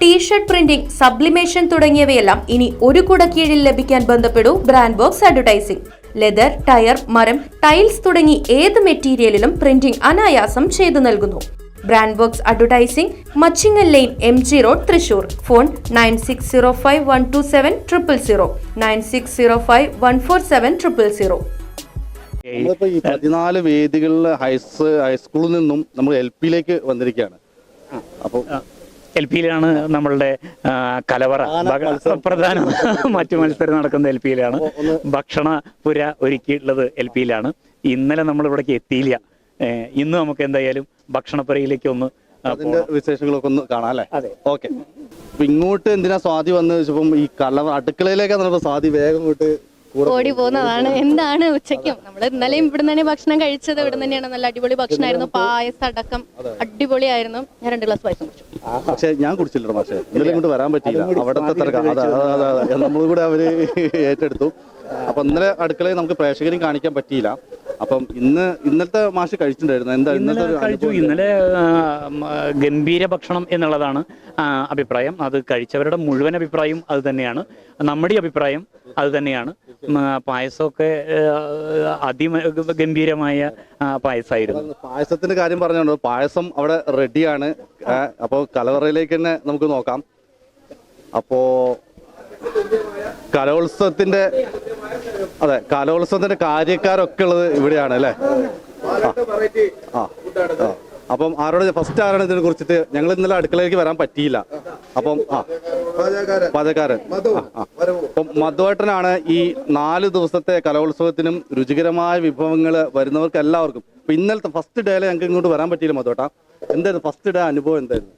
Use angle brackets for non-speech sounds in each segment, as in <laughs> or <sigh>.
T shirt printing sublimation തുടങ്ങിയവയെല്ലാം ഇനി ഒരു കുട കീഴിൽ ലഭിക്കാൻ ബന്ധപ്പെടൂ brand box advertising leather tyre മരം ടൈൽസ് തുടങ്ങി ഏത് മെറ്റീരിയലിലും പ്രിന്റിംഗ് അനായാസം ചെയ്തു നൽകുന്നു. Brand box advertising Machingal lane M G road Thrissur. Phone nine six zero five one two seven triple zero nine six zero five one four seven triple zero ഈ പതിനാല് വേദികളിൽ ഹൈസ് ഹൈസ്കൂളിൽ നിന്നും നമ്മൾ എൽ പിയിലേക്ക് വന്നിരിക്കുകയാണ്. അപ്പോൾ എൽ പിയിലാണ് നമ്മളുടെ കലവറ. പ്രധാന <laughs> മറ്റു മത്സരം നടക്കുന്ന എൽ പിയിലാണ് ഭക്ഷണ പുര ഒരുക്കിയിട്ടുള്ളത് എൽ പിയിലാണ് ഇന്നലെ നമ്മൾ ഇവിടേക്ക് എത്തിയില്ല ഇന്ന് നമുക്ക് എന്തായാലും ഭക്ഷണപ്പുരയിലേക്ക് ഒന്ന് അതിന്റെ വിശേഷങ്ങളൊക്കെ ഒന്ന് കാണാം അല്ലേ? ഓക്കെ. അപ്പൊ ഇങ്ങോട്ട് എന്തിനാ സ്വാതി വന്ന് വെച്ചപ്പം ഈ കല അടുക്കളയിലേക്കാണ് സ്വാതി വേഗം ഇങ്ങോട്ട് കൂടെ ഓടി പോകുന്നതാണ്. എന്താണ് ഉച്ചയ്ക്കും? നമ്മൾ ഇന്നലെയും ഇവിടെ തന്നെ ഭക്ഷണം കഴിച്ചത് ഇവിടെ തന്നെയാണ് നല്ല അടിപൊളി ഭക്ഷണമായിരുന്നു. പായസം അടക്കം അടിപൊളിയായിരുന്നു. ഞാൻ രണ്ട് ഗ്ലാസ് പായസം പക്ഷെ ഞാൻ കുടിച്ചില്ല പക്ഷേ ഇന്നലെ ഇങ്ങോട്ട് വരാൻ പറ്റിയില്ല. അവിടത്തെ തിരക്കാം. അതെ അതെ അതെ നമ്മളും കൂടെ അവർ <laughs> ഏറ്റെടുത്തു. അപ്പൊ ഇന്നലെ അടുക്കളയിൽ നമുക്ക് പ്രേക്ഷകരും കാണിക്കാൻ പറ്റിയില്ല. അപ്പം ഇന്ന് ഇന്നത്തെ മാഷ് കഴിച്ചിട്ടുണ്ടായിരുന്നു? എന്താ ഇന്നത്തെ ഇന്നലെ കഴിച്ചു. ഇന്നലെ ഗംഭീര ഭക്ഷണം എന്നുള്ളതാണ് അഭിപ്രായം. അത് കഴിച്ചവരുടെ മുഴുവൻ അഭിപ്രായം അത് തന്നെയാണ്. നമ്മുടെ അഭിപ്രായം അത് തന്നെയാണ്. പായസമൊക്കെ അതി ഗംഭീരമായ പായസമായിരുന്നു പായസത്തിന്റെ കാര്യം പറഞ്ഞോണ്ട് പായസം അവിടെ റെഡിയാണ്. അപ്പോൾ കലവറയിലേക്ക് തന്നെ നമുക്ക് നോക്കാം. അപ്പോ കലോത്സവത്തിന്റെ അതെ കലോത്സവത്തിന്റെ കാര്യക്കാരൊക്കെ ഉള്ളത് ഇവിടെയാണ് അല്ലേ? ആ. ആ ആ. അപ്പം ആരോട് ഫസ്റ്റ് ആരാണ് ഇതിനെ കുറിച്ചിട്ട് ഞങ്ങൾ ഇന്നലെ അടുക്കളയിലേക്ക് വരാൻ പറ്റിയില്ല. അപ്പം ആ. പാചകക്കാരൻ. അപ്പം മധുവേട്ടനാണ് ഈ നാല് ദിവസത്തെ കലോത്സവത്തിനും രുചികരമായ വിഭവങ്ങൾ വരുന്നവർക്ക് എല്ലാവർക്കും. ഇപ്പൊ ഇന്നലത്തെ ഫസ്റ്റ് ഡേയിൽ ഞങ്ങൾക്ക് ഇങ്ങോട്ട് വരാൻ പറ്റിയില്ല മധുവേട്ട. എന്തായിരുന്നു ഫസ്റ്റ് ഡേ അനുഭവം എന്തായിരുന്നു?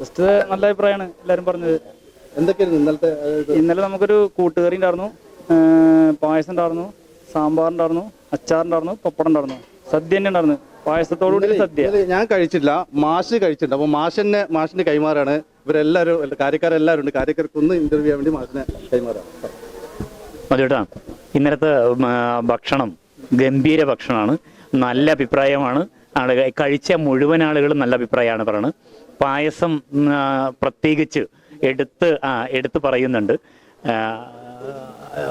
ഫസ്റ്റ് നല്ല അഭിപ്രായമാണ് എല്ലാവരും പറഞ്ഞത്. എന്തൊക്കെയായിരുന്നു ഇന്നലത്തെ ഇന്നലെ നമുക്കൊരു കൂട്ടുകറി ഉണ്ടായിരുന്നു. പായസം ഉണ്ടായിരുന്നു സാമ്പാറുണ്ടായിരുന്നു അച്ചാറുണ്ടായിരുന്നു പപ്പടം ഉണ്ടായിരുന്നു സദ്യ തന്നെ ഉണ്ടായിരുന്നു. പായസത്തോടു കൂടി സദ്യ. ഞാൻ കഴിച്ചില്ല മാഷ് കഴിച്ചിട്ടുണ്ട്. അപ്പൊ മാഷിന്റെ മാഷിന്റെ കൈമാറാണ്. ഇവരെല്ലാവരും കാര്യക്കാരെല്ലാരും കാര്യക്കാരെല്ലാവരും ഉണ്ട്. കാര്യക്കാർക്ക് ഒന്ന് ഇന്റർവ്യൂ ചെയ്യാൻ വേണ്ടി മാഷിനെ കൈമാറാം. മധുട്ടാ ഇന്നലത്തെ ഭക്ഷണം ഗംഭീര ഭക്ഷണമാണ്. നല്ല അഭിപ്രായമാണ്. ആളുകൾ കഴിച്ച മുഴുവൻ ആളുകളും നല്ല അഭിപ്രായമാണ് പറയുന്നത് പായസം പ്രത്യേകിച്ച് എടുത്ത് ആ എടുത്ത് പറയുന്നുണ്ട്. ആ,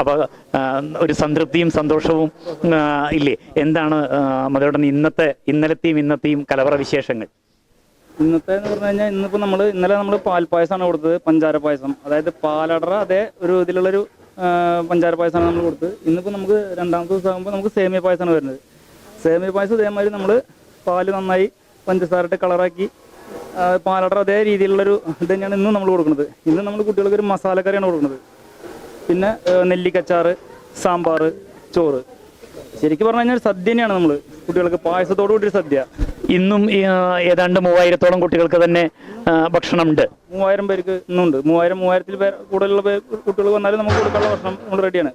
അപ്പൊ ഒരു സംതൃപ്തിയും സന്തോഷവും ഇല്ലേ? എന്താണ് മതയുടെ ഇന്നത്തെ ഇന്നലത്തെയും ഇന്നത്തെയും കലവറ വിശേഷങ്ങൾ? ഇന്നത്തെ എന്ന് പറഞ്ഞു കഴിഞ്ഞാൽ ഇന്നിപ്പോ നമ്മൾ ഇന്നലെ നമ്മൾ പാൽപ്പായസമാണ് കൊടുത്തത് പഞ്ചാര പായസം. അതായത് പാലടറ അതേ ഒരു ഇതിലുള്ളൊരു പഞ്ചാര പായസമാണ് നമ്മൾ കൊടുത്തത്. ഇന്നിപ്പോ നമുക്ക് രണ്ടാമത്തെ ദിവസം ആകുമ്പോൾ നമുക്ക് സേമിയ പായസമാണ് വരുന്നത്. സേമിയ പായസം ഇതേമാതിരി നമ്മൾ പാൽ നന്നായി പഞ്ചസാരട്ട് കളറാക്കി പാലടറ അതേ രീതിയിലുള്ളൊരു ഇത് തന്നെയാണ് ഇന്നും നമ്മൾ കൊടുക്കുന്നത്. ഇന്ന് നമ്മൾ കുട്ടികൾക്ക് ഒരു മസാലക്കറിയാണ് കൊടുക്കുന്നത്. പിന്നെ നെല്ലിക്കച്ചാറ് സാമ്പാർ ചോറ്. ശരിക്കും പറഞ്ഞു കഴിഞ്ഞാൽ സദ്യനെയാണ് നമ്മൾ കുട്ടികൾക്ക്. പായസത്തോടു കൂടി ഒരു സദ്യ. ഇന്നും ഏതാണ്ട് മൂവായിരത്തോളം കുട്ടികൾക്ക് തന്നെ ഭക്ഷണം ഭക്ഷണമുണ്ട്. മൂവായിരം പേർക്ക് ഇന്നുണ്ട്. മൂവായിരം മൂവായിരത്തിൽ പേർ കൂടുതലുള്ള പേർ കുട്ടികൾ വന്നാലും നമുക്ക് കൊടുക്കാനുള്ള ഭക്ഷണം നമ്മൾ റെഡിയാണ്.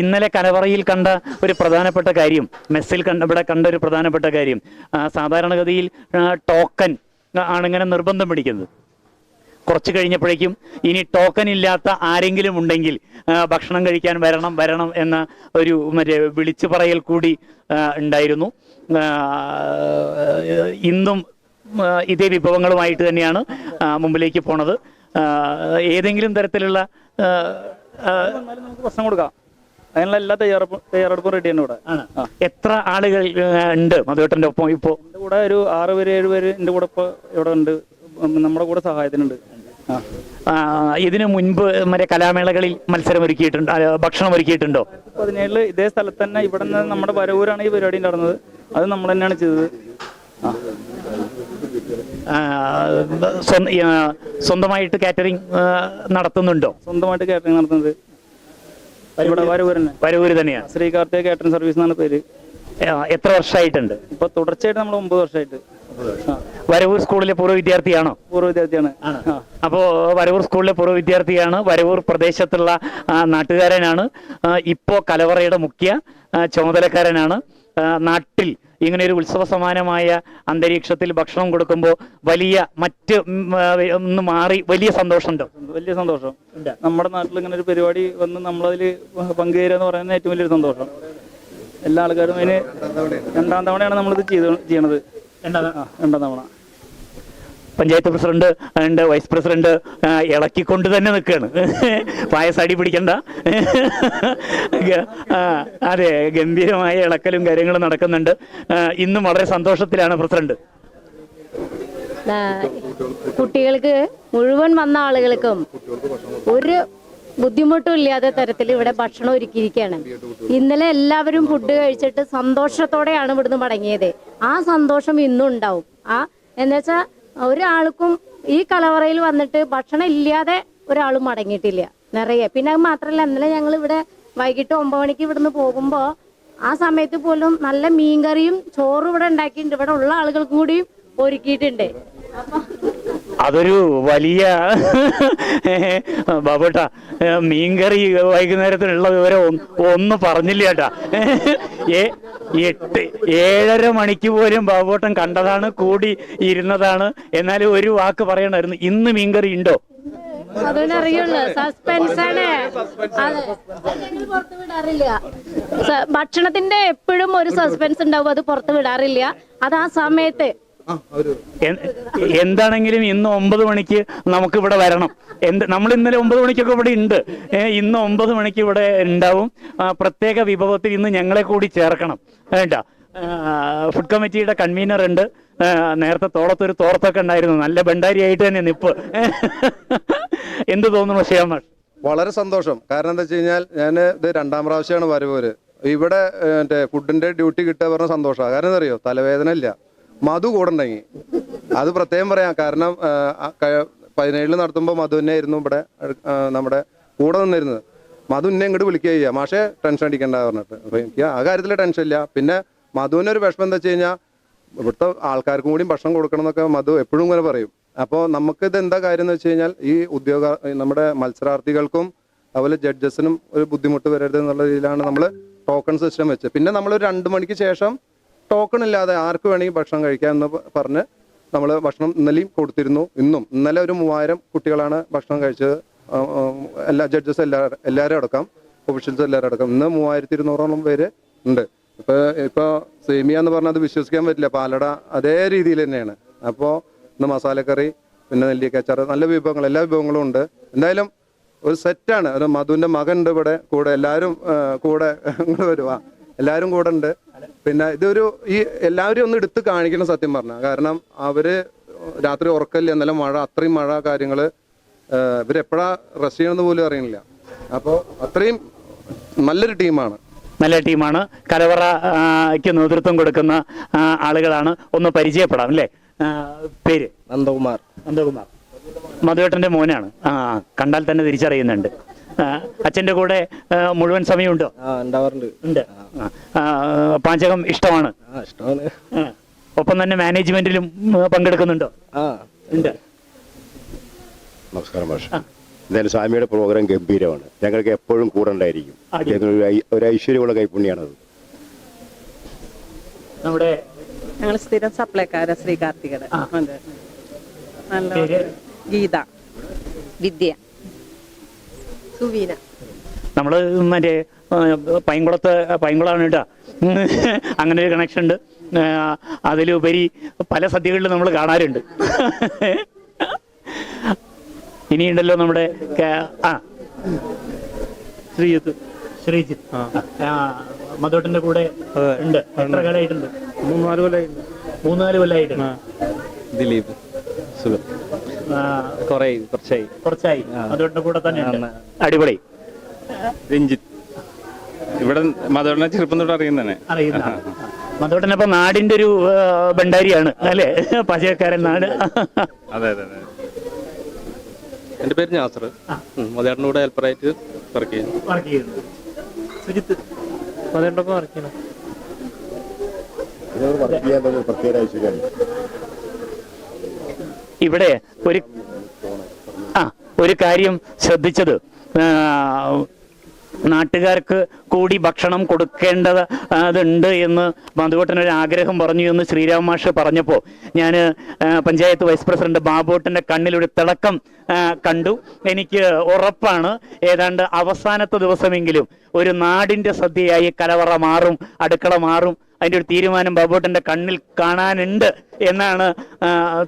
ഇന്നലെ കലവറയിൽ കണ്ട ഒരു പ്രധാനപ്പെട്ട കാര്യം മെസ്സിൽ കണ്ട ഇവിടെ കണ്ട ഒരു പ്രധാനപ്പെട്ട കാര്യം സാധാരണഗതിയിൽ ടോക്കൻ ടോക്കൺ ആണ് ഇങ്ങനെ നിർബന്ധം പിടിക്കുന്നത്. കുറച്ച് കഴിഞ്ഞപ്പോഴേക്കും ഇനി ടോക്കൺ ഇല്ലാത്ത ആരെങ്കിലും ഉണ്ടെങ്കിൽ ഭക്ഷണം കഴിക്കാൻ വരണം വരണം എന്ന ഒരു മറ്റേ വിളിച്ചു പറയൽ കൂടി ഉണ്ടായിരുന്നു. ഇന്നും ഇതേ വിഭവങ്ങളുമായിട്ട് തന്നെയാണ് മുമ്പിലേക്ക് പോണത്. ഏതെങ്കിലും തരത്തിലുള്ള പ്രശ്നം കൊടുക്കാം. അതിനുള്ള എല്ലാ തയ്യാറെടുപ്പും തയ്യാറെടുപ്പും റെഡിയാണ് ഇവിടെ. ആണ്. എത്ര ആളുകൾ ഉണ്ട് മധുവേട്ടന്റെ ഒപ്പം ഇപ്പോ കൂടെ ഒരു ആറ് പേര് ഏഴ് പേര് എന്റെ കൂടെ ഇപ്പോൾ ഇവിടെ ഉണ്ട്. നമ്മുടെ കൂടെ സഹായത്തിനുണ്ട്. ഇതിനു മുൻപ് മറ്റേ കലാമേളകളിൽ മത്സരം ഒരുക്കിയിട്ടുണ്ട് ഭക്ഷണം ഒരുക്കിയിട്ടുണ്ടോ പതിനേഴിൽ ഇതേ സ്ഥലത്ത് തന്നെ ഇവിടെ നിന്ന് നമ്മുടെ വരവൂരാണ് ഈ പരിപാടി നടന്നത്. അത് നമ്മൾ തന്നെയാണ് ചെയ്തത്. സ്വന്തമായിട്ട് കാറ്ററിംഗ് നടത്തുന്നുണ്ടോ? സ്വന്തമായിട്ട് കാറ്ററിംഗ് നടത്തുന്നത്. ഇവിടെ വരവൂർ തന്നെ വരവൂര് തന്നെയാണ് ശ്രീ കാർത്തിക കാറ്ററിംഗ് സർവീസ് എന്നാണ് പേര്. എത്ര വർഷമായിട്ടുണ്ട്? ഇപ്പൊ തുടർച്ചയായിട്ട് നമ്മൾ ഒമ്പത് വർഷമായിട്ട്. വരവൂർ സ്കൂളിലെ പൂർവ വിദ്യാർത്ഥിയാണോ? പൂർവ വിദ്യാർത്ഥിയാണ്. അപ്പോ അപ്പോൾ വരവൂർ സ്കൂളിലെ പൂർവ വിദ്യാർത്ഥിയാണ് വരവൂർ പ്രദേശത്തുള്ള നാട്ടുകാരനാണ്. ഇപ്പോ കലവറയുടെ മുഖ്യ ചുമതലക്കാരനാണ്. നാട്ടിൽ ഇങ്ങനെ ഒരു ഉത്സവ സമാനമായ അന്തരീക്ഷത്തിൽ ഭക്ഷണം കൊടുക്കുമ്പോൾ വലിയ മറ്റ് ഒന്ന് മാറി വലിയ സന്തോഷമുണ്ടോ? വലിയ സന്തോഷം. നമ്മുടെ നാട്ടിൽ ഇങ്ങനെ ഒരു പരിപാടി വന്ന് നമ്മളതിൽ പങ്കുചേരുക എന്ന് പറയുന്നത് ഏറ്റവും വലിയൊരു സന്തോഷം. എല്ലാ ആൾക്കാരും അതിന് രണ്ടാം തവണയാണ് നമ്മളിത് ചെയ്ത് ചെയ്യണത്. ആ, രണ്ടാം തവണ. പഞ്ചായത്ത് പ്രസിഡന്റ് ഉണ്ട് വൈസ് പ്രസിഡന്റ് ഇളക്കിക്കൊണ്ട് തന്നെ നിൽക്കുകയാണ് പായസാടി പിടിക്കണ്ട. അതെ ഗംഭീരമായ ഇളക്കലും കാര്യങ്ങളും നടക്കുന്നുണ്ട്. ഇന്നും വളരെ സന്തോഷത്തിലാണ് പ്രസിഡന്റ്. കുട്ടികൾക്ക് മുഴുവൻ വന്ന ആളുകൾക്കും ഒരു ബുദ്ധിമുട്ടും ഇല്ലാത്ത തരത്തിൽ ഇവിടെ ഭക്ഷണം ഒരുക്കിയിരിക്കുകയാണ്. ഇന്നലെ എല്ലാവരും ഫുഡ് കഴിച്ചിട്ട് സന്തോഷത്തോടെയാണ് ഇവിടുന്ന് മടങ്ങിയത്. ആ സന്തോഷം ഇന്നും ഉണ്ടാവും. ആ എന്നുവെച്ചാൽ ഒരാൾക്കും ഈ കലവറയിൽ വന്നിട്ട് ഭക്ഷണം ഇല്ലാതെ ഒരാളും മടങ്ങിയിട്ടില്ല നിറയെ. പിന്നെ അത് മാത്രമല്ല ഇന്നലെ ഞങ്ങൾ ഇവിടെ വൈകിട്ട് ഒമ്പത് മണിക്ക് ഇവിടുന്ന് പോകുമ്പോ ആ സമയത്ത് പോലും നല്ല മീൻകറിയും ചോറും ഇവിടെ ഉണ്ടാക്കിയിട്ടുണ്ട്. ഇവിടെ ഉള്ള ആളുകൾക്കും കൂടിയും ഒരുക്കിയിട്ടുണ്ട്. അപ്പൊ അതൊരു വലിയ ബാബുട്ട മീൻകറി വൈകുന്നേരത്തിനുള്ള വിവരം ഒന്ന് പറഞ്ഞില്ല ചേട്ടാ ഏ എട്ട് ഏഴര മണിക്ക് പോലും ബാബുട്ടൻ കണ്ടതാണ് കൂടി ഇരുന്നതാണ്. എന്നാലും ഒരു വാക്ക് പറയണമായിരുന്നു ഇന്ന് മീൻകറി ഉണ്ടോ? അതുകൊണ്ട് അറിയുള്ളൂ സസ്പെൻസ് ആണ്. അതെ ഞങ്ങൾ പുറത്ത് വിടാറില്ല. ഭക്ഷണത്തിന്റെ എപ്പോഴും ഒരു സസ്പെൻസ് ഉണ്ടാവും അത് പുറത്ത് വിടാറില്ല. അത് ആ സമയത്ത് എന്താണെങ്കിലും ഇന്ന് ഒമ്പത് മണിക്ക് നമുക്ക് ഇവിടെ വരണം. എന്ത് നമ്മൾ ഇന്നലെ ഒമ്പത് മണിക്കൊക്കെ ഇവിടെ ഉണ്ട്. ഇന്ന് ഒമ്പത് മണിക്ക് ഇവിടെ ഉണ്ടാവും. പ്രത്യേക വിഭവത്തിൽ ഇന്ന് ഞങ്ങളെ കൂടി ചേർക്കണം. വേണ്ട. ഫുഡ് കമ്മിറ്റിയുടെ കൺവീനർ ഉണ്ട്. നേരത്തെ തോളത്തൊരു തോർത്തൊക്കെ ഉണ്ടായിരുന്നു. നല്ല ഭണ്ഡാരിയായിട്ട് തന്നെ നിപ്പ്. എന്ത് തോന്നുന്നു ശ്യാമ വളരെ സന്തോഷം. കാരണം എന്താ വെച്ച് കഴിഞ്ഞാൽ ഞാൻ ഇത് രണ്ടാം പ്രാവശ്യമാണ് വരവൂര് ഇവിടെ മറ്റേ ഫുഡിന്റെ ഡ്യൂട്ടി കിട്ടുക പറഞ്ഞ സന്തോഷമാണ്. കാരണം എന്താ അറിയോ? തലവേദന ഇല്ല. മധു കൂടെ ഉണ്ടെങ്കിൽ അത് പ്രത്യേകം പറയാം. കാരണം പതിനേഴിൽ നടത്തുമ്പോൾ മധു തന്നെ ആയിരുന്നു ഇവിടെ നമ്മുടെ കൂടെ നിന്നിരുന്നത്. മധു എന്നെ ഇങ്ങോട്ട് വിളിക്കുക ചെയ്യുക മാഷെ ടെൻഷൻ അടിക്കണ്ട പറഞ്ഞിട്ട്. അപ്പൊ എനിക്ക് ആ കാര്യത്തിൽ ടെൻഷൻ ഇല്ല. പിന്നെ മധുവിന്റെ ഒരു വിഷമം എന്താ വെച്ച് കഴിഞ്ഞാൽ ഇവിടുത്തെ ആൾക്കാർക്കും കൂടി ഭക്ഷണം കൊടുക്കണം എന്നൊക്കെ മധു എപ്പോഴും ഇങ്ങനെ പറയും. അപ്പോൾ നമുക്ക് ഇത് എന്താ കാര്യം എന്ന് വെച്ച് കഴിഞ്ഞാൽ ഈ ഉദ്യോഗ നമ്മുടെ മത്സരാർത്ഥികൾക്കും അതുപോലെ ജഡ്ജസിനും ഒരു ബുദ്ധിമുട്ട് വരരുത് എന്നുള്ള രീതിയിലാണ് നമ്മൾ ടോക്കൺ സിസ്റ്റം വെച്ചത്. പിന്നെ നമ്മൾ ഒരു രണ്ട് മണിക്ക് ശേഷം ടോക്കൺ ഇല്ലാതെ ആർക്ക് വേണമെങ്കിൽ ഭക്ഷണം കഴിക്കാം എന്ന് പറഞ്ഞ് നമ്മൾ ഭക്ഷണം ഇന്നലെയും കൊടുത്തിരുന്നു. ഇന്നും ഇന്നലെ ഒരു മൂവായിരം കുട്ടികളാണ് ഭക്ഷണം കഴിച്ചത്. എല്ലാ ജഡ്ജസ് എല്ലാ എല്ലാവരും അടക്കം ഒഫീഷ്യൽസ് എല്ലാവരും അടക്കം. ഇന്ന് മൂവായിരത്തി ഇരുന്നൂറോളം പേര് ഉണ്ട്. ഇപ്പോൾ ഇപ്പോൾ സേമിയ എന്ന് പറഞ്ഞാൽ അത് വിശ്വസിക്കാൻ പറ്റില്ല. പാലട അതേ രീതിയിൽ തന്നെയാണ്. അപ്പോൾ ഇന്ന് മസാലക്കറി പിന്നെ നെല്ലിക്കച്ചാറ് നല്ല വിഭവങ്ങൾ എല്ലാ വിഭവങ്ങളും ഉണ്ട്. എന്തായാലും ഒരു സെറ്റാണ്. ഒരു മധുവിന്റെ മകൻ ഉണ്ട് ഇവിടെ. കൂടെ എല്ലാവരും കൂടെ <laughs> ഇങ്ങോട്ട് വരുവാ. എല്ലാവരും കൂടെ ഉണ്ട്. പിന്നെ ഇതൊരു ഈ എല്ലാവരും ഒന്ന് എടുത്ത് കാണിക്കണം സത്യം പറഞ്ഞാൽ കാരണം അവർ രാത്രി ഉറക്കല്ല എന്നാലും മഴ അത്രയും മഴ കാര്യങ്ങൾ ഇവർ ഇവരെപ്പോഴാ റെസ്റ്റ് ചെയ്യണമെന്ന് പോലും അറിയണില്ല. അപ്പോൾ അത്രയും നല്ലൊരു ടീമാണ്. നല്ല ടീമാണ്. കലവറയ്ക്ക് നേതൃത്വം കൊടുക്കുന്ന ആളുകളാണ്. ഒന്ന് പരിചയപ്പെടാം അല്ലേ? പേര്? നന്ദകുമാർ. നന്ദകുമാർ. മധുവേട്ടന്റെ മോനാണ്. ആ കണ്ടാൽ തന്നെ തിരിച്ചറിയുന്നുണ്ട്. <laughs> അച്ഛന്റെ കൂടെ മുഴുവൻ സമയമുണ്ടോ. ഉണ്ട്. പാചകം ഇഷ്ടമാണ്. ഇഷ്ടമാണ്. ഒപ്പം തന്നെ മാനേജ്മെന്റിലും പങ്കെടുക്കുന്നുണ്ടോ. ഉണ്ട്. നമസ്കാരം മാഷ്. എന്തായാലും സ്വാമിയുടെ പ്രോഗ്രാം ഗംഭീരമാണ്. ഞങ്ങൾക്ക് എപ്പോഴും കൂടെ ഉണ്ടായിരിക്കും. ഒരു ഐശ്വര്യമുള്ള കൈപ്പുണ്യാണത് നമ്മുടെ ഞങ്ങൾ സ്ഥിരം സപ്ലൈക്കാര ശ്രീ കാർത്തികയുടെ നല്ല ഗീത. വിദ്യ. നമ്മൾ മറ്റേ പൈങ്കുളത്ത് പൈങ്കുളമാണ് കേട്ടോ. അങ്ങനെ ഒരു കണക്ഷൻ ഉണ്ട്. അതിലുപരി പല സദ്യകളിലും നമ്മൾ കാണാറുണ്ട്. ഇനിയുണ്ടല്ലോ നമ്മുടെ ആ. ശ്രീജിത്ത്. ശ്രീജിത്ത്. ആ, മധുവേട്ടന്റെ കൂടെ ഉണ്ട്. എത്ര കാലമായിട്ടുണ്ട് മൂന്നാൽ കൊല്ലായിട്ട് മൂന്നാൽ കൊല്ലമായിട്ട് ദിലീപ്. സുഖം. കുറേ കുറച്ചായി. കുറച്ചായി. മധുവേട്ടന്റെ കൂടെ തന്നെ ഉണ്ട്. അടിപൊളി. രഞ്ജിത്ത്. ഇവിടെ മധുരണ ചെറുപ്പം തൊട്ട് അറിയുന്നതന്നെ അറിയുന്ന. മധുവേട്ടനപ്പൊ നാടിന്റെ ഒരു ഭണ്ടാരിയാണ് ഭണ്ഡാരിയാണ് അല്ലേ? പാചകക്കാരൻ നാട്. അതെ അതെ അതെ. എന്റെ പേര് നാസർ. മധുരന്റെ കൂടെ ഹെൽപ്പറായിട്ട് വർക്ക് ചെയ്യുന്നു. വർക്ക് ചെയ്യുന്നു. സുജിത്ത്. മധുരന്റെ ഒപ്പം വർക്ക് ചെയ്യണം പ്രത്യേക ഇവിടെ ഒരു ആ ഒരു കാര്യം ശ്രദ്ധിച്ചത്. നാട്ടുകാർക്ക് കൂടി ഭക്ഷണം കൊടുക്കേണ്ടത് അതുണ്ട് എന്ന് ബന്ധുവട്ടനൊരു ആഗ്രഹം പറഞ്ഞു എന്ന് ശ്രീരാം മാഷ് പറഞ്ഞപ്പോൾ ഞാൻ പഞ്ചായത്ത് വൈസ് പ്രസിഡന്റ് ബാബുവട്ടന്റെ കണ്ണിലൊരു തിളക്കം കണ്ടു. എനിക്ക് ഉറപ്പാണ് ഏതാണ്ട് അവസാനത്തെ ദിവസമെങ്കിലും ഒരു നാടിന്റെ സദ്യയായി കലവറ മാറും അടുക്കള മാറും അതിന്റെ ഒരു തീരുമാനം ബാബോട്ടന്റെ കണ്ണിൽ കാണാനുണ്ട് എന്നാണ്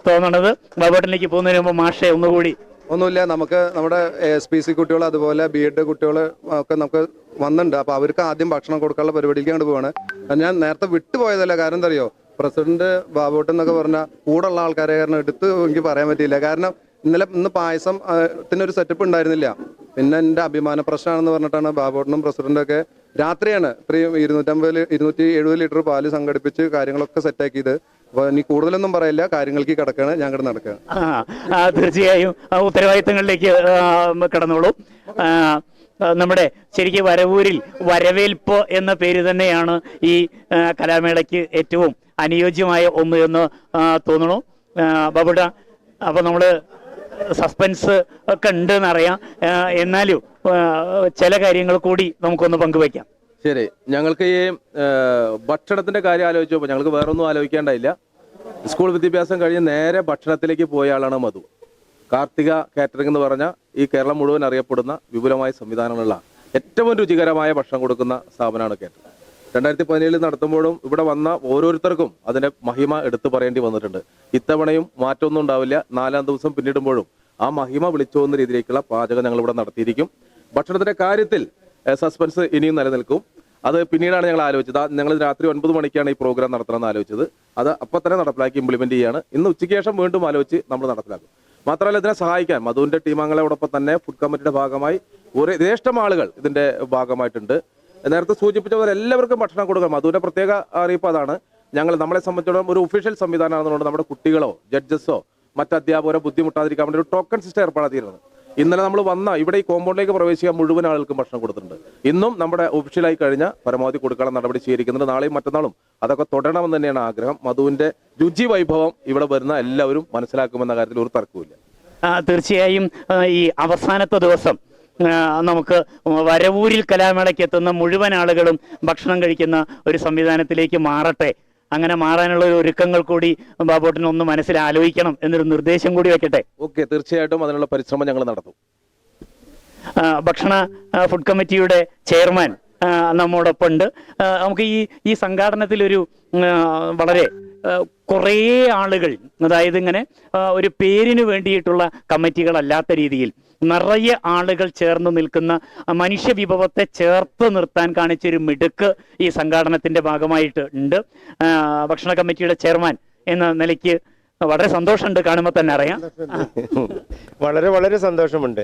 തോന്നണത്. ബാബോട്ടനിലേക്ക് പോകുന്നതിന് മുമ്പ് മാഷെ ഒന്നുകൂടി. ഒന്നുമില്ല നമുക്ക് നമ്മുടെ എസ് പി സി കുട്ടികൾ അതുപോലെ ബി എഡ് കുട്ടികൾ ഒക്കെ നമുക്ക് വന്നിട്ടുണ്ട്. അപ്പോൾ അവർക്ക് ആദ്യം ഭക്ഷണം കൊടുക്കാനുള്ള പരിപാടിക്ക് അങ്ങോട്ട് പോവാണ്. ഞാൻ നേരത്തെ വിട്ടുപോയതല്ല. കാരണം എന്താ അറിയോ? പ്രസിഡന്റ് ബാബോട്ടെന്നൊക്കെ പറഞ്ഞാൽ കൂടുള്ള ആൾക്കാരെ കാരണം എടുത്ത് എനിക്ക് പറയാൻ പറ്റിയില്ല. കാരണം ഇന്നലെ ഇന്ന് പായസം ത്തിനൊരു സെറ്റപ്പ് ഉണ്ടായിരുന്നില്ല. പിന്നെ എന്റെ അഭിമാന പ്രശ്നമാണെന്ന് പറഞ്ഞിട്ടാണ് ബാബോട്ടനും പ്രസിഡന്റും ഒക്കെ രാത്രിയാണ് ഇത്രയും ഇരുന്നൂറ്റമ്പത് ഇരുന്നൂറ്റി എഴുപത് ലിറ്റർ പാൽ സംഘടിപ്പിച്ച് കാര്യങ്ങളൊക്കെ സെറ്റാക്കിയത് അപ്പോൾ ഇനി കൂടുതലൊന്നും പറയില്ല. കാര്യങ്ങൾക്ക് കിടക്കുകയാണ് ഞാൻ കിടന്ന് നടക്കുക തീർച്ചയായും. ഉത്തരവാദിത്തങ്ങളിലേക്ക് കടന്നോളൂ. നമ്മുടെ ശരിക്കും വരവൂരിൽ വരവേൽപ്പ് എന്ന പേര് തന്നെയാണ് ഈ കലാമേളയ്ക്ക് ഏറ്റവും അനുയോജ്യമായ ഒന്ന് എന്ന് തോന്നുന്നു ബാബുട്ട അപ്പൊ നമ്മൾ സസ്പെൻസ് ഒക്കെ ഉണ്ട് എന്നറിയാം എന്നാലും ചില കാര്യങ്ങൾ കൂടി നമുക്കൊന്ന് പങ്കുവയ്ക്കാം. ശരി. ഞങ്ങൾക്ക് ഈ ഭക്ഷണത്തിന്റെ കാര്യം ആലോചിച്ചപ്പോൾ ഞങ്ങൾക്ക് വേറൊന്നും ആലോചിക്കേണ്ടതില്ല. സ്കൂൾ വിദ്യാഭ്യാസം കഴിഞ്ഞ് നേരെ ഭക്ഷണത്തിലേക്ക് പോയ ആളാണ് മധു. കാർത്തിക കാറ്ററിംഗ് എന്ന് പറഞ്ഞ ഈ കേരളം മുഴുവൻ അറിയപ്പെടുന്ന വിപുലമായ സംവിധാനങ്ങളുള്ള ഏറ്റവും രുചികരമായ ഭക്ഷണം കൊടുക്കുന്ന സ്ഥാപനമാണ് കാറ്ററിംഗ്. രണ്ടായിരത്തി പതിനേഴിൽ നടത്തുമ്പോഴും ഇവിടെ വന്ന ഓരോരുത്തർക്കും അതിന്റെ മഹിമ എടുത്തു പറയേണ്ടി വന്നിട്ടുണ്ട്. ഇത്തവണയും മാറ്റമൊന്നും ഉണ്ടാവില്ല. നാലാം ദിവസം പിന്നിടുമ്പോഴും ആ മഹിമ വിളിച്ചു പോകുന്ന രീതിയിലേക്കുള്ള പാചകം ഞങ്ങൾ ഇവിടെ നടത്തിയിരിക്കും. ഭക്ഷണത്തിന്റെ കാര്യത്തിൽ സസ്പെൻസ് ഇനിയും നിലനിൽക്കും. അത് പിന്നീടാണ് ഞങ്ങൾ ആലോചിച്ചത്. ഞങ്ങൾ രാത്രി ഒൻപത് മണിക്കാണ് ഈ പ്രോഗ്രാം നടത്തണമെന്ന് ആലോചിച്ചത്. അത് അപ്പം തന്നെ നടപ്പിലാക്കി ഇംപ്ലിമെന്റ് ചെയ്യാണ്. ഇന്ന് ഉച്ചയ്ക്ക് ശേഷം വീണ്ടും ആലോചിച്ച് നമ്മൾ നടപ്പിലാക്കും. മാത്രമല്ല ഇതിനെ സഹായിക്കാൻ മധുവിന്റെ ടീം അംഗങ്ങളോടൊപ്പം തന്നെ ഫുഡ് കമ്മിറ്റിയുടെ ഭാഗമായി ഒരേ യഥേഷ്ടം ആളുകൾ ഇതിന്റെ ഭാഗമായിട്ടുണ്ട്. നേരത്തെ സൂചിപ്പിച്ച പോലെ എല്ലാവർക്കും ഭക്ഷണം കൊടുക്കാം. അതുവിന്റെ പ്രത്യേക അറിയിപ്പ് അതാണ്. ഞങ്ങൾ നമ്മളെ സംബന്ധിച്ചിടത്തോളം ഒരു ഒഫീഷ്യൽ സംവിധാനമാണെന്നുകൊണ്ട് നമ്മുടെ കുട്ടികളോ ജഡ്ജസോ മറ്റ് അധ്യാപകരോ ബുദ്ധിമുട്ടാതിരിക്കാൻ വേണ്ടി ഒരു ടോക്കൺ സിസ്റ്റം ഏർപ്പാടാക്കിയിരുന്നത് ഇന്നലെ നമ്മൾ വന്ന ഇവിടെ ഈ കോമ്പൗണ്ടിലേക്ക് പ്രവേശിക്കാൻ മുഴുവൻ ആളുകൾക്കും ഭക്ഷണം കൊടുത്തിട്ടുണ്ട്. ഇന്നും നമ്മുടെ ഒഫീഷ്യലായി കഴിഞ്ഞ പരമാവധി കൊടുക്കാനുള്ള നടപടി സ്വീകരിക്കുന്നുണ്ട്. നാളെയും മറ്റന്നാളും അതൊക്കെ തുടരണമെന്ന് തന്നെയാണ് ആഗ്രഹം. മധുവിന്റെ രുചി വൈഭവം ഇവിടെ വരുന്ന എല്ലാവരും മനസ്സിലാക്കുമെന്ന കാര്യത്തിൽ ഒരു തർക്കവുമില്ല. തീർച്ചയായും ഈ അവസാനത്തെ ദിവസം നമുക്ക് വരവൂരിൽ കലാമേളയ്ക്ക് എത്തുന്ന മുഴുവൻ ആളുകളും ഭക്ഷണം കഴിക്കുന്ന ഒരു സംവിധാനത്തിലേക്ക് മാറട്ടെ. അങ്ങനെ മാറാനുള്ള ഒരു ഒരുക്കങ്ങൾ കൂടി ബാബോട്ടിന് ഒന്ന് മനസ്സിൽ ആലോചിക്കണം എന്നൊരു നിർദ്ദേശം കൂടി വെക്കട്ടെ. ഓക്കെ തീർച്ചയായിട്ടും അതിനുള്ള പരിശ്രമം ഞങ്ങൾ നടത്തും. ഭക്ഷണ ഫുഡ് കമ്മിറ്റിയുടെ ചെയർമാൻ നമ്മോടൊപ്പം ഉണ്ട്. നമുക്ക് ഈ ഈ സംഘാടനത്തിൽ ഒരു വളരെ കുറേ ആളുകൾ അതായത് ഇങ്ങനെ ഒരു പേരിന് വേണ്ടിയിട്ടുള്ള കമ്മിറ്റികളല്ലാത്ത രീതിയിൽ നിറയെ ആളുകൾ ചേർന്ന് നിൽക്കുന്ന മനുഷ്യ വിഭവത്തെ ചേർത്ത് നിർത്താൻ കാണിച്ചൊരു മിടുക്ക് ഈ സംഘാടനത്തിന്റെ ഭാഗമായിട്ട് ഉണ്ട്. ഭക്ഷണ കമ്മിറ്റിയുടെ ചെയർമാൻ എന്ന നിലയ്ക്ക് വളരെ സന്തോഷമുണ്ട് കാണുമ്പോൾ തന്നെ അറിയാം. <laughs> വളരെ വളരെ സന്തോഷമുണ്ട്.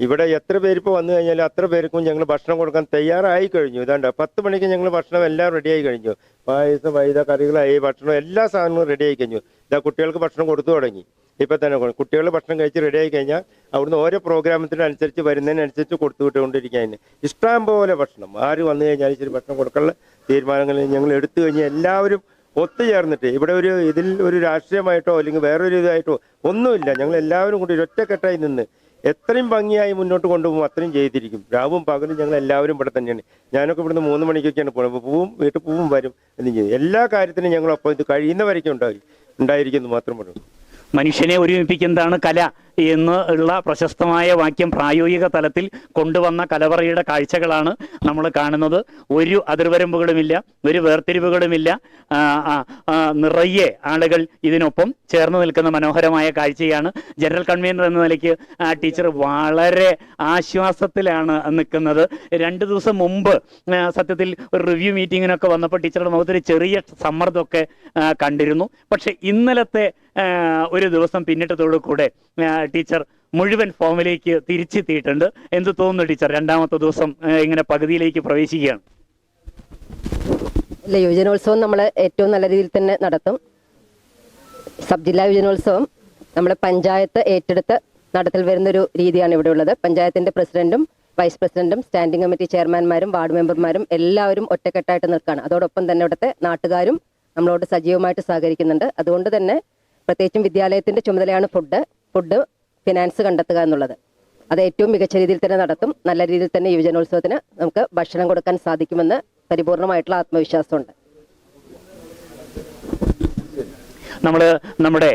ഇവിടെ എത്ര പേര് ഇപ്പോൾ വന്നു കഴിഞ്ഞാൽ അത്ര പേർക്കും ഞങ്ങൾ ഭക്ഷണം കൊടുക്കാൻ തയ്യാറായി കഴിഞ്ഞു. ഇതാണ്ട് പത്ത് മണിക്ക് ഞങ്ങൾ ഭക്ഷണം എല്ലാം റെഡിയായി കഴിഞ്ഞു. പായസം വൈദ കറികളായി ഭക്ഷണം എല്ലാ സാധനങ്ങളും റെഡിയായി കഴിഞ്ഞു. ഇതാ കുട്ടികൾക്ക് ഭക്ഷണം കൊടുത്തു തുടങ്ങി. ഇപ്പം തന്നെ കുട്ടികൾ ഭക്ഷണം കഴിച്ച് റെഡിയായി കഴിഞ്ഞാൽ അവിടുന്ന് ഓരോ പ്രോഗ്രാമത്തിനനുസരിച്ച് വരുന്നതിനനുസരിച്ച് കൊടുത്തു വിട്ടുകൊണ്ടിരിക്കുകയാണ് ഇഷ്ടം പോലെ ഭക്ഷണം. ആര് വന്നു കഴിഞ്ഞാൽ ഇച്ചിരി ഭക്ഷണം കൊടുക്കാനുള്ള തീരുമാനങ്ങൾ ഞങ്ങൾ എടുത്തു കഴിഞ്ഞാൽ എല്ലാവരും ഒത്തുചേർന്നിട്ട് ഇവിടെ ഒരു ഇതിൽ ഒരു രാഷ്ട്രീയമായിട്ടോ അല്ലെങ്കിൽ വേറൊരു ഇതായിട്ടോ ഒന്നുമില്ല. ഞങ്ങൾ എല്ലാവരും കൂടി ഒറ്റക്കെട്ടായി നിന്ന് എത്രയും ഭംഗിയായി മുന്നോട്ട് കൊണ്ടുപോകും അത്രയും ചെയ്തിരിക്കും. രാവും പകലും ഞങ്ങൾ എല്ലാവരും ഇവിടെ തന്നെയാണ്. ഞാനൊക്കെ ഇവിടുന്ന് മൂന്ന് മണിക്കൊക്കെയാണ് പോകുന്നത് അപ്പോൾ പൂവും വീട്ടിൽ പൂവും വരും എന്നും ചെയ്യും. എല്ലാ കാര്യത്തിനും ഞങ്ങളൊപ്പം ഇത് കഴിയുന്നവരേക്കും ഉണ്ടായി ഉണ്ടായിരിക്കുന്നു മാത്രം പറഞ്ഞു മനുഷ്യനെ ഒരുമിപ്പിക്കുന്നതാണ് കല എന്ന് ഉള്ള പ്രശസ്തമായ വാക്യം പ്രായോഗിക തലത്തിൽ കൊണ്ടുവന്ന കലവറയുടെ കാഴ്ചകളാണ് നമ്മൾ കാണുന്നത്. ഒരു അതിർവരമ്പുകളുമില്ല ഒരു വേർതിരിവുകളുമില്ല. നിറയെ ആളുകൾ ഇതിനൊപ്പം ചേർന്ന് നിൽക്കുന്ന മനോഹരമായ കാഴ്ചയാണ്. ജനറൽ കൺവീനർ എന്ന നിലയ്ക്ക് ആ ടീച്ചർ വളരെ ആശ്വാസത്തിലാണ് നിൽക്കുന്നത്. രണ്ട് ദിവസം മുമ്പ് സത്യത്തിൽ ഒരു റിവ്യൂ മീറ്റിങ്ങിനൊക്കെ വന്നപ്പോൾ ടീച്ചറുടെ മുഖത്തൊരു ചെറിയ സമ്മർദ്ദമൊക്കെ കണ്ടിരുന്നു. പക്ഷെ ഇന്നലത്തെ ഒരു ദിവസം പിന്നിട്ടതോടു കൂടെ ടീച്ചർ മുഴുവൻ ഫോമിലേക്ക് തിരിച്ചെത്തിയിട്ടുണ്ട്. എന്ത് തോന്നുന്നു ടീച്ചർ? രണ്ടാമത്തെ ദിവസം ഇങ്ങനെ പകുതിയിലേക്ക് പ്രവേശിക്കുകയാണ്. അല്ല യുവജനോത്സവം നമ്മൾ ഏറ്റവും നല്ല രീതിയിൽ തന്നെ നടത്തും. സബ് ജില്ലാ യുവജനോത്സവം നമ്മുടെ പഞ്ചായത്ത് ഏറ്റെടുത്ത് നടത്തിൽ വരുന്ന ഒരു രീതിയാണ് ഇവിടെ ഉള്ളത്. പഞ്ചായത്തിന്റെ പ്രസിഡന്റും വൈസ് പ്രസിഡന്റും സ്റ്റാൻഡിംഗ് കമ്മിറ്റി ചെയർമാൻമാരും വാർഡ് മെമ്പർമാരും എല്ലാവരും ഒറ്റക്കെട്ടായിട്ട് നിൽക്കുകയാണ്. അതോടൊപ്പം തന്നെ ഇവിടുത്തെ നാട്ടുകാരും നമ്മളോട് സജീവമായിട്ട് സഹകരിക്കുന്നുണ്ട്. അതുകൊണ്ട് തന്നെ പ്രത്യേകിച്ചും വിദ്യാലയത്തിന്റെ ചുമതലയാണ് ഫുഡ് ഫുഡ് ഫിനാൻസ് കണ്ടെത്തുക എന്നുള്ളത്. അത് ഏറ്റവും മികച്ച രീതിയിൽ തന്നെ നടത്തും. നല്ല രീതിയിൽ തന്നെ യുവജനോത്സവത്തിന് നമുക്ക് ഭക്ഷണം കൊടുക്കാൻ സാധിക്കുമെന്ന് പരിപൂർണമായിട്ടുള്ള ആത്മവിശ്വാസമുണ്ട്. നമ്മൾ നമ്മുടെ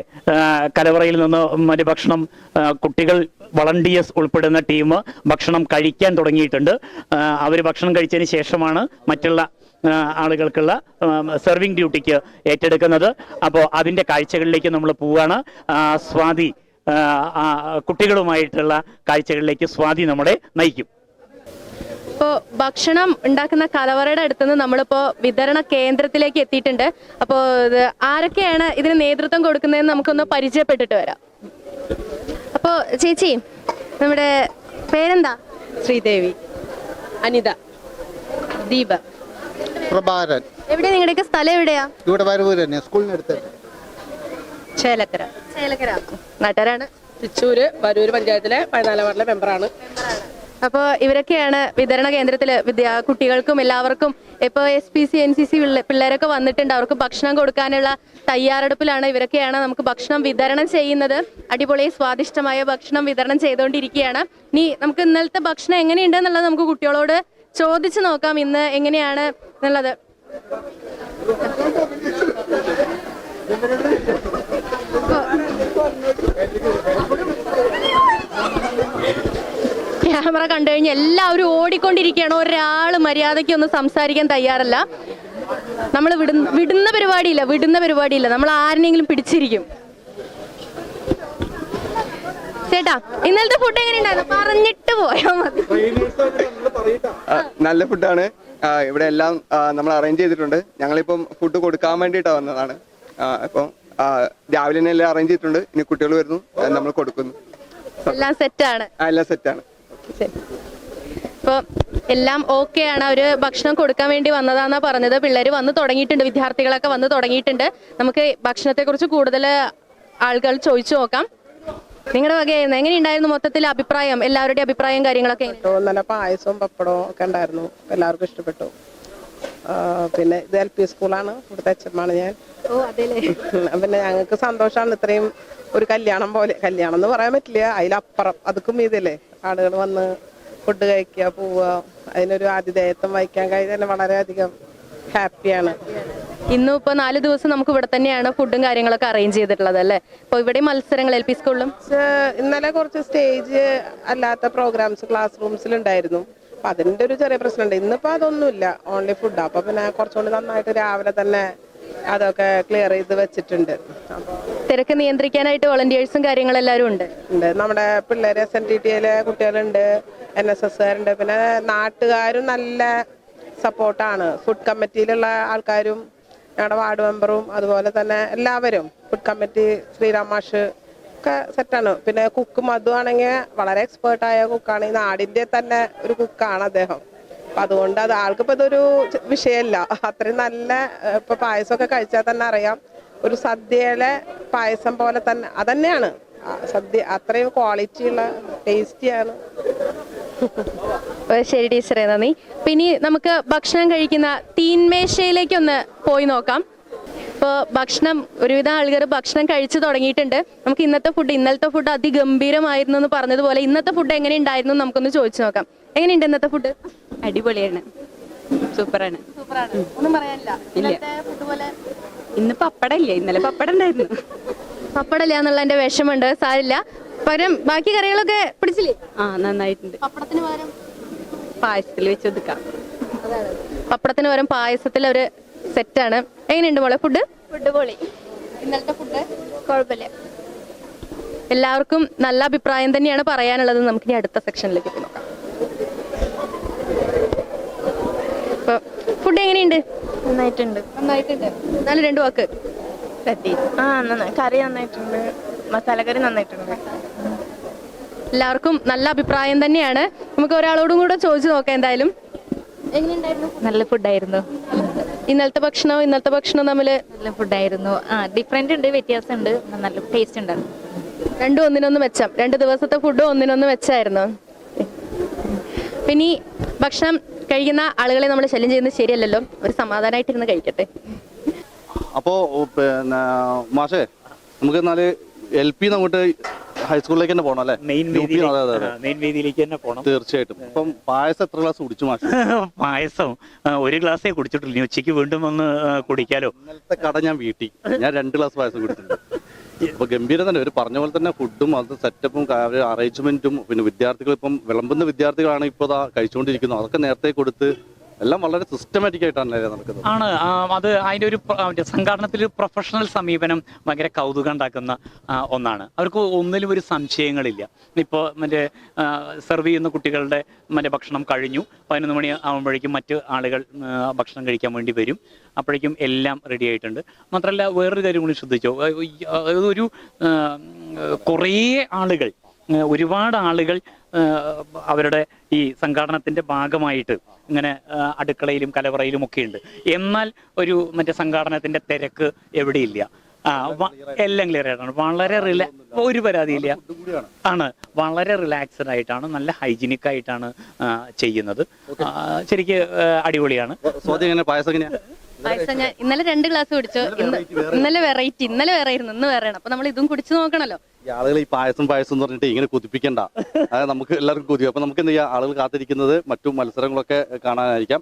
കലവറയിൽ നിന്ന് മറ്റു ഭക്ഷണം കുട്ടികൾ വളണ്ടിയേഴ്സ് ഉൾപ്പെടുന്ന ടീം ഭക്ഷണം കഴിക്കാൻ തുടങ്ങിയിട്ടുണ്ട്. അവർ ഭക്ഷണം കഴിച്ചതിന് ശേഷമാണ് മറ്റുള്ള ആളുകൾക്കുള്ള സെർവിങ് ഡ്യൂട്ടിക്ക് ഏറ്റെടുക്കുന്നത്. അപ്പോൾ അതിന്റെ കാഴ്ചകളിലേക്ക് നമ്മൾ പോവുകയാണ് സ്വാതി കുട്ടികളുമായിട്ടുള്ള കാഴ്ചകളിലേക്ക് സ്വാതി നമ്മളെ നയിക്കും. ഇപ്പോൾ ഭക്ഷണം ഉണ്ടാക്കുന്ന കലവറയുടെ അടുത്തുനിന്ന് നമ്മളിപ്പോൾ വിതരണ കേന്ദ്രത്തിലേക്ക് എത്തിയിട്ടുണ്ട്. അപ്പോൾ ആരൊക്കെയാണ് ഇതിന് നേതൃത്വം കൊടുക്കുന്നതെന്ന് നമുക്കൊന്ന് പരിചയപ്പെട്ടിട്ട് വരാം. അപ്പോൾ ചേച്ചി നമ്മുടെ പേരെന്താ? ശ്രീദേവി. അനിത. ദീപ. പ്രഭാരൻ. എവിടെ നിങ്ങളുടെയൊക്കെ സ്ഥലം എവിടെയാ? ഇവിടെ വരവൂര് തന്നെ സ്കൂളിനടുത്ത് ചേലക്കര. ചേലക്കര. നാട്ടുകാരാണ്. തിച്ചൂര് വരൂർ പഞ്ചായത്തിലെ പതിനാലാം വാർഡിലെ മെമ്പറാണ്. അപ്പോൾ ഇവരൊക്കെയാണ് വിതരണ കേന്ദ്രത്തിൽ വിദ്യാ കുട്ടികൾക്കും എല്ലാവർക്കും ഇപ്പോൾ S P C N C C പിള്ളേരൊക്കെ വന്നിട്ടുണ്ട്. അവർക്ക് ഭക്ഷണം കൊടുക്കാനുള്ള തയ്യാറെടുപ്പിലാണ് ഇവരൊക്കെയാണ് നമുക്ക് ഭക്ഷണം വിതരണം ചെയ്യുന്നത്. അടിപൊളി സ്വാദിഷ്ടമായ ഭക്ഷണം വിതരണം ചെയ്തുകൊണ്ടിരിക്കുകയാണ് ഇനി നമുക്ക് ഇന്നലത്തെ ഭക്ഷണം എങ്ങനെയുണ്ടെന്നുള്ളത് നമുക്ക് കുട്ടികളോട് ചോദിച്ചു നോക്കാം ഇന്ന് എങ്ങനെയാണ് എന്നുള്ളത്. ക്യാമറ കണ്ടു കഴിഞ്ഞാൽ എല്ലാവരും ഓടിക്കൊണ്ടിരിക്കുകയാണ്. ഒരാൾ മര്യാദയ്ക്ക് ഒന്നും സംസാരിക്കാൻ തയ്യാറല്ല. നമ്മൾ വിടുന്ന വിടുന്ന പരിപാടിയില്ല വിടുന്ന പരിപാടിയില്ല. നമ്മൾ ആരെങ്കിലും പിടിച്ചിരിക്കും. ചേട്ടാ ഇന്നലത്തെ ഫുഡ് എങ്ങനെയുണ്ടായിരുന്നു? പറഞ്ഞിട്ട് പോയോ മതി. നല്ല ഫുഡാണ് ഇവിടെ എല്ലാം നമ്മൾ അറേഞ്ച് ചെയ്തിട്ടുണ്ട്. ഞങ്ങളിപ്പം ഫുഡ് കൊടുക്കാൻ വേണ്ടിയിട്ടാണ് വന്നതാണ്. അപ്പം രാവിലെ തന്നെ എല്ലാം അറേഞ്ച് ചെയ്തിട്ടുണ്ട്. ഇനി കുട്ടികൾ വരുന്നു നമ്മൾ കൊടുക്കുന്നു. എല്ലാം സെറ്റാണ് എല്ലാം സെറ്റാണ് അപ്പോൾ എല്ലാം ഓക്കെ ആണ്. അവർ ഭക്ഷണം കൊടുക്കാൻ വേണ്ടി വന്നതാന്നാ പറഞ്ഞത്. പിള്ളേർ വന്ന് തുടങ്ങിയിട്ടുണ്ട് വിദ്യാർത്ഥികളൊക്കെ വന്ന് തുടങ്ങിയിട്ടുണ്ട്. നമുക്ക് ഭക്ഷണത്തെക്കുറിച്ച് കൂടുതൽ ആളുകൾ ചോദിച്ചു നോക്കാം. നിങ്ങളുടെ വകയായിരുന്നു എങ്ങനെയുണ്ടായിരുന്നു മൊത്തത്തിൽ അഭിപ്രായം? എല്ലാവരുടെയും അഭിപ്രായം കാര്യങ്ങളൊക്കെ? നല്ല പായസവും പപ്പടവും ഒക്കെ ഉണ്ടായിരുന്നു. എല്ലാവർക്കും ഇഷ്ടപ്പെട്ടു. പിന്നെ ഇത് എൽ പി സ്കൂളാണ്. ഇവിടുത്തെ അച്ഛന്മാണ് ഞാൻ. പിന്നെ ഞങ്ങൾക്ക് സന്തോഷമാണ് ഇത്രയും ഒരു കല്യാണം പോലെ. കല്യാണം എന്ന് പറയാൻ പറ്റില്ല. അതിലപ്പുറം അതുക്കും ഇതല്ലേ. ആളുകൾ വന്ന് ഫുഡ് കഴിക്കുക പോവുക. അതിനൊരു ആതിഥേയത്വം വഹിക്കാൻ കഴിഞ്ഞാൽ വളരെയധികം ഹാപ്പിയാണ്. ഇന്നും ഇപ്പൊ നാല് ദിവസം നമുക്ക് ഇവിടെ തന്നെയാണ് ഫുഡും കാര്യങ്ങളൊക്കെ അറേഞ്ച് ചെയ്തിട്ടുള്ളത് അല്ലേ? അപ്പൊ ഇവിടെ മത്സരങ്ങൾ എൽ പി സ്കൂളിലും? ഇന്നലെ കുറച്ച് സ്റ്റേജ് അല്ലാത്ത പ്രോഗ്രാംസ് ക്ലാസ് റൂംസിൽ ഉണ്ടായിരുന്നു. അപ്പൊ അതിന്റെ ഒരു ചെറിയ പ്രശ്നമുണ്ട്. ഇന്നിപ്പോ അതൊന്നുമില്ല. ഓൺലി ഫുഡ് അപ്പൊ പിന്നെ കുറച്ചുകൂടി നന്നായിട്ട് രാവിലെ തന്നെ അതൊക്കെ ക്ലിയർ ചെയ്ത് വെച്ചിട്ടുണ്ട്. തിരക്ക് നിയന്ത്രിക്കാനായിട്ട് വളണ്ടിയേഴ്സും കാര്യങ്ങളെല്ലാവരും ഉണ്ട്? ഉണ്ട്. നമ്മുടെ പിള്ളേര് എസ് എൻ ടി ടി കുട്ടികളുണ്ട്. എൻ എസ് എസ് കാരുണ്ട്. പിന്നെ നാട്ടുകാരും നല്ല സപ്പോർട്ടാണ് ഫുഡ് കമ്മിറ്റിയിലുള്ള ആൾക്കാരും ഞങ്ങളുടെ വാർഡ് മെമ്പറും അതുപോലെ തന്നെ എല്ലാവരും ഫുഡ് കമ്മിറ്റി ശ്രീരാമാഷ് ഒക്കെ സെറ്റാണ് പിന്നെ കുക്ക് മധു ആണെങ്കിൽ വളരെ എക്സ്പേർട്ടായ കുക്കാണ് ഈ നാടിന്റെ തന്നെ ഒരു കുക്കാണ് അദ്ദേഹം. അപ്പൊ അതുകൊണ്ട് അത് ആൾക്കിപ്പോ ഇതൊരു വിഷയമല്ല അത്രയും നല്ല ഇപ്പൊ പായസമൊക്കെ കഴിച്ചാൽ തന്നെ അറിയാം. ഒരു സദ്യയിലെ പായസം പോലെ തന്നെ അതന്നെയാണ്. സദ്യ അത്രയും ക്വാളിറ്റിയുള്ള ടേസ്റ്റിയാണ് ശരി ടീച്ചറെ നന്ദി. പിന്നെ നമുക്ക് ഭക്ഷണം കഴിക്കുന്ന തീന്മേശയിലേക്ക് ഒന്ന് പോയി നോക്കാം. ഇപ്പോൾ ഭക്ഷണം ഒരുവിധം ആളുകൾ ഭക്ഷണം കഴിച്ചു തുടങ്ങിയിട്ടുണ്ട്. നമുക്ക് ഇന്നത്തെ ഫുഡ് ഇന്നലത്തെ ഫുഡ് അതിഗംഭീരമായിരുന്നു എന്ന് പറഞ്ഞതുപോലെ ഇന്നത്തെ ഫുഡ് എങ്ങനെ ഉണ്ടായിരുന്നു നമുക്കൊന്ന് ചോദിച്ചു നോക്കാം. എങ്ങനെയുണ്ട് ഇന്നത്തെ ഫുഡ് അടിപൊളിയാണ്. സൂപ്പറാണ്. സൂപ്പറാണ്. ഒന്നും പറയാനില്ല. ഇന്നത്തെ ഫുഡ് പോലെ ഇന്ന് പപ്പടം ഇല്ല. ഇന്നലെ പപ്പടം ഉണ്ടായിരുന്നു. പപ്പടല്ല എന്നുള്ള എന്റെ വിഷമുണ്ട് സാരില്ല പകരം ബാക്കി കറികളൊക്കെ പിടിച്ചില്ലേ? ആ നന്നായിട്ടുണ്ട്. പപ്പടത്തിന് പകരം? പായസത്തിൽ വെച്ച് ഒതുക്കാം പപ്പടത്തിന് പകരം പായസത്തിൽ ഒരു സെറ്റാണ്. എങ്ങനെയുണ്ട് മോളെ ഫുഡ് ഫുഡ് പൊളി. ഇന്നലത്തെ ഫുഡ് കുഴപ്പമില്ല. എല്ലാവർക്കും നല്ല അഭിപ്രായം തന്നെയാണ് പറയാനുള്ളത്. നമുക്ക് ഇനി അടുത്ത സെക്ഷനിലേക്ക് പോയി നോക്കാം. ഫുഡ് എങ്ങനെയുണ്ട്? നന്നായിട്ടുണ്ട്. നന്നായിട്ടുണ്ട്. നല്ല രണ്ടു വാക്ക്. ആ നന്നായി. കറി നന്നായിട്ടുണ്ട്. മസാലക്കറി നന്നായിട്ടുണ്ട്. എല്ലാവർക്കും നല്ല അഭിപ്രായം തന്നെയാണ്. നമുക്ക് ഒരാളോടും കൂടെ ചോദിച്ചു നോക്കാം എന്തായാലും. നല്ല ഫുഡായിരുന്നു. ഇന്നലത്തെ ഭക്ഷണവും ഇന്നലത്തെ ഭക്ഷണവും തമ്മിൽ നല്ല ഫുഡായിരുന്നു. ആ ഡിഫറെന്റ് ഉണ്ട് വ്യത്യാസമുണ്ട്. നല്ല ടേസ്റ്റ് ഉണ്ടായിരുന്നു രണ്ടും ഒന്നിനൊന്ന് മെച്ചം. രണ്ട് ദിവസത്തെ ഫുഡും ഒന്നിനൊന്ന് മെച്ചായിരുന്നു. പിന്നെ ഭക്ഷണം കഴിക്കുന്ന ആളുകളെ നമ്മൾ ശല്യം ചെയ്യുന്നത് ശരിയല്ലല്ലോ. ഒരു സമാധാനമായിട്ടിരുന്ന് കഴിക്കട്ടെ. അപ്പോ പിന്നെ മാഷേ നമുക്ക് എന്നാൽ എൽ പി അങ്ങോട്ട് ഹൈസ്കൂളിലേക്ക് തന്നെ പോകണം അല്ലേ മെയിൻ അതെ അതെ അതെ. മെയിൻ വേദിയിലേക്ക് തന്നെ പോകണം തീർച്ചയായിട്ടും. അപ്പം പായസം എത്ര ഗ്ലാസ് കുടിച്ചു മാഷ്? <laughs> പായസം ഒരു ഗ്ലാസ്സേ കുടിച്ചിട്ടുള്ളൂ. ഇനി ഉച്ചയ്ക്ക് വീണ്ടും വന്ന് കുടിക്കാലോ. ഇന്നലത്തെ കട ഞാൻ വീട്ടി. ഞാൻ രണ്ട് ഗ്ലാസ് പായസം കുടിച്ചിട്ടുണ്ട്. അപ്പൊ ഗംഭീരം തന്നെ ഒരു പറഞ്ഞ പോലെ തന്നെ ഫുഡും അത് സെറ്റപ്പും അറേഞ്ച്മെന്റും പിന്നെ വിദ്യാർത്ഥികൾ ഇപ്പം വിളമ്പുന്ന വിദ്യാർത്ഥികളാണ് ഇപ്പോൾ കഴിച്ചുകൊണ്ടിരിക്കുന്നത്. അതൊക്കെ നേരത്തെ കൊടുത്ത് എല്ലാം വളരെ സിസ്റ്റമാറ്റിക് ആയിട്ടാണ് നടക്കുന്നത്. ആണ് അത് അതിന്റെ ഒരു സംഘാടനത്തിൽ പ്രൊഫഷണൽ സമീപനം ഭയങ്കര കൗതുകം ഉണ്ടാക്കുന്ന ഒന്നാണ്. അവർക്ക് ഒന്നിലും ഒരു സംശയങ്ങളില്ല. ഇപ്പോൾ മറ്റേ സെർവ് ചെയ്യുന്ന കുട്ടികളുടെ മറ്റേ ഭക്ഷണം കഴിഞ്ഞു. പതിനൊന്ന് മണി ആകുമ്പോഴേക്കും മറ്റ് ആളുകൾ ഭക്ഷണം കഴിക്കാൻ വേണ്ടി വരും. അപ്പോഴേക്കും എല്ലാം റെഡി ആയിട്ടുണ്ട്. മാത്രമല്ല വേറൊരു കാര്യം കൂടി ശ്രദ്ധിച്ചോ. ഒരു കുറേ ആളുകൾ ഒരുപാട് ആളുകൾ അവരുടെ ഈ സംഘാടനത്തിന്റെ ഭാഗമായിട്ട് ഇങ്ങനെ അടുക്കളയിലും കലവറയിലും ഒക്കെ ഉണ്ട്. എന്നാൽ ഒരു മറ്റേ സംഘാടനത്തിന്റെ തിരക്ക് എവിടെയില്ല. എല്ലാം ക്ലിയർ ആയിട്ടാണ്. വളരെ റിലാ ഒരു പരാതിയില്ല. ആണ്. വളരെ റിലാക്സ്ഡ് ആയിട്ടാണ് നല്ല ഹൈജീനിക് ആയിട്ടാണ് ചെയ്യുന്നത്. ശരിക്ക് അടിപൊളിയാണ്. പായസം ഞാൻ ഇന്നലെ രണ്ട് ഗ്ലാസ് കുടിച്ചു. ഇന്നലെ വെറൈറ്റി ഇന്നലെ വേറെ ആയിരുന്നു. ഇന്ന് വേറെയാണ് അപ്പൊ നമ്മൾ ഇതും കുടിച്ചു നോക്കണല്ലോ. ഈ ആളുകൾ ഈ പായസം പായസം എന്ന് പറഞ്ഞിട്ട് ഇങ്ങനെ കുതിപ്പിക്കണ്ട. അതായത് നമുക്ക് എല്ലാവർക്കും കുതിക്കും അപ്പൊ നമുക്ക് എന്ത് ചെയ്യാം? ആളുകൾ കാത്തിരിക്കുന്നത് മറ്റു മത്സരങ്ങളൊക്കെ കാണാനായിരിക്കാം.